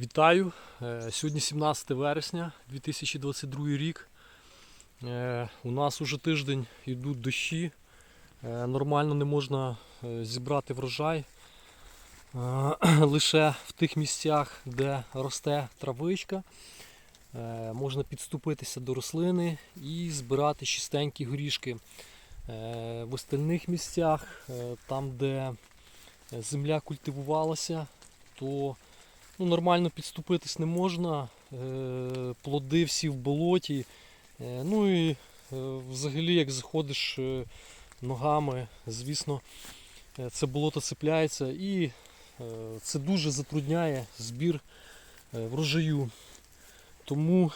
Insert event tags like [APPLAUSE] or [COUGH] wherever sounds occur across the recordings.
Вітаю! Е, Сьогодні 17 вересня 2022 рік. Е, У нас уже тиждень йдуть дощі. Е, Нормально не можна зібрати врожай. [CLEARS THROAT] Лише в тих місцях, де росте травичка, можна підступитися до рослини і збирати чистенькі горішки. В остальних місцях, там, де земля культивувалася, то ну, нормально підступитись не можна. Е, плоди всі в болоті. Е, ну і е, взагалі, як заходиш ногами, звісно, це болото цепляється і це дуже затрудняє збір врожаю. Тому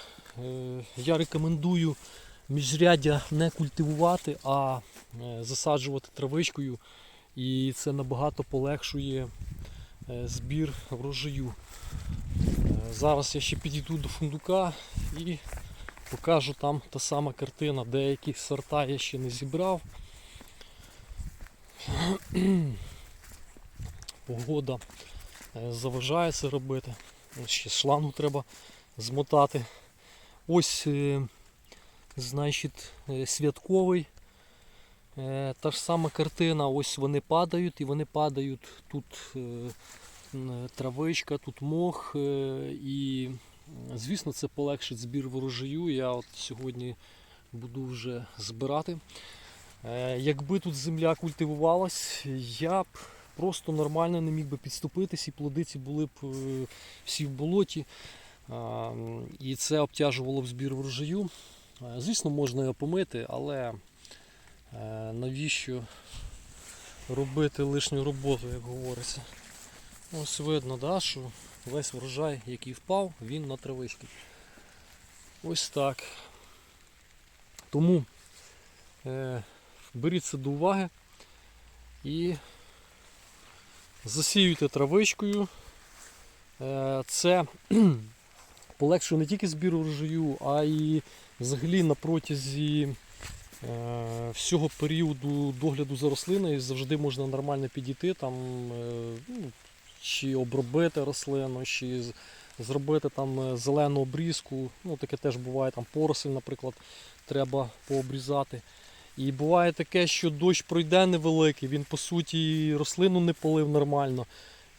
я рекомендую міжряддя не культивувати, а засаджувати травичкою. І це набагато полегшує збір врожаю. Е, Зараз я ще підійду до фундука і покажу там та сама картина. Деякі сорта я ще не зібрав. [CLEARS THROAT] Погода е, заважає це робити. Ще шлангу треба змотати. Ось, е, значить, е, святковий. Е, Та ж сама картина, ось вони падають і вони падають тут е, травичка, тут мох. е, І, звісно, це полегшить збір ворожаю. Я от сьогодні буду вже збирати. Якби тут земля культивувалась, я б просто нормально не міг би підступитись, і плоди ці були б всі в болоті. І це обтяжувало б збір врожаю. Е, Звісно, можна його помити, але навіщо робити лишню роботу, як говориться. Ось видно, да, що весь врожай, який впав, він на травички. Ось так. Тому е, беріть це до уваги і засіюйте травичкою. Е, це [CLEARS THROAT] полегшує не тільки збір урожаю, а й взагалі на протязі е, всього періоду догляду за рослиною завжди можна нормально підійти, там, е, ну, чи обробити рослину, чи зробити там е, зелену обрізку. Ну, таке теж буває, там поросль, наприклад, треба пообрізати. І буває таке, що дощ пройде невеликий, він по суті рослину не полив нормально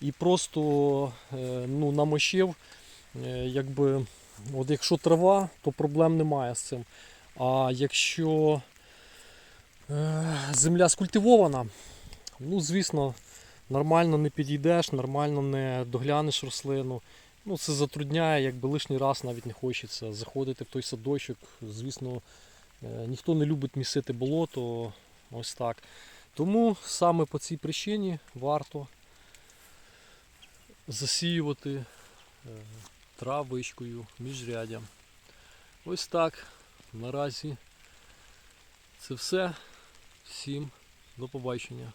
і просто е, ну, намочив. Е, Якби, от якщо трава, то проблем немає з цим. А якщо е, земля скультивована, ну звісно, нормально не підійдеш, нормально не доглянеш рослину. Ну, це затрудняє, якби лишній раз навіть не хочеться заходити в той садочок. Звісно, е, ніхто не любить місити болото. Ось так. Тому саме по цій причині варто засіювати е, травичкою міжряддям. Ось так. Наразі це все. Всім до побачення.